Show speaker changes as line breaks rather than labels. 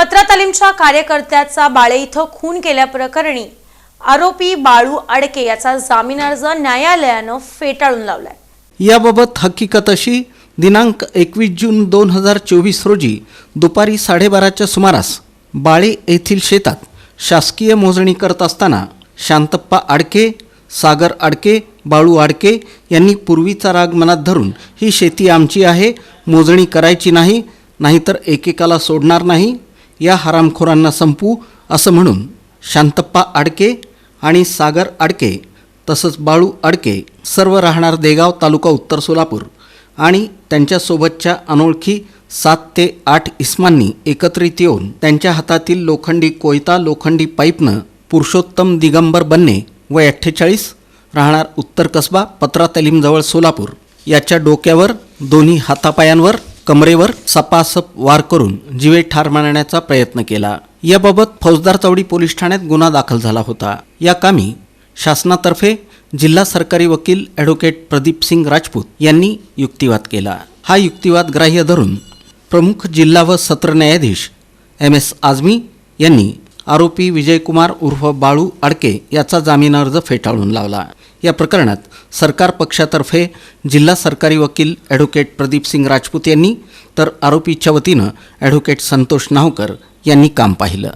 पत्रा तालीमच्या कार्यकर्त्याचा बाळे इथं खून केल्याप्रकरणी आरोपी बाळू अडके याचा जामीन अर्ज न्यायालयानं फेटाळून लावलाय.
याबाबत हकीकत अशी दिनांक एकवीस जून दोन हजार चोवीस रोजी दुपारी साडेबाराच्या सुमारास बाळे येथील शेतात शासकीय मोजणी करत असताना शांतप्पा आडके सागर आडके बाळू आडके यांनी पूर्वीचा राग मनात धरून ही शेती आमची आहे मोजणी करायची नाही नाहीतर एकेकाला सोडणार नाही या हरामखोरांना संपू असं म्हणून शांतप्पा आडके आणि सागर आडके तसंच बाळू अडके सर्व राहणार देगाव तालुका उत्तर सोलापूर आणि त्यांच्यासोबतच्या अनोळखी सात ते आठ इस्मांनी एकत्रित येऊन त्यांच्या हातातील लोखंडी कोयता लोखंडी पाईपनं पुरुषोत्तम दिगंबर बन्ने वय अठ्ठेचाळीस राहणार उत्तर कसबा पत्रा तलीमजवळ सोलापूर. याच्या डोक्यावर दोन्ही हातापायांवर कमरेवर सपासप वार करून जीवे ठार मारण्याचा प्रयत्न केला. याबाबत फौजदार चौडी पोलीस ठाण्यात गुन्हा दाखल झाला होता. या कामी शासनातर्फे जिल्हा सरकारी वकील ॲडव्होकेट प्रदीप सिंग राजपूत यांनी युक्तिवाद केला. हा युक्तिवाद ग्राह्य धरून प्रमुख जिल्हा व सत्र न्यायाधीश एम एस आझमी यांनी आरोपी विजयकुमार उर्फ बाळू आडके याचा जामीन अर्ज फेटाळून लावला. या प्रकरणात सरकार पक्षातर्फे जिल्हा सरकारी वकील ॲडव्होकेट प्रदीपसिंग राजपूत यांनी तर आरोपीच्या वतीनं ॲडव्होकेट संतोष नाहकर यांनी काम पाहिलं.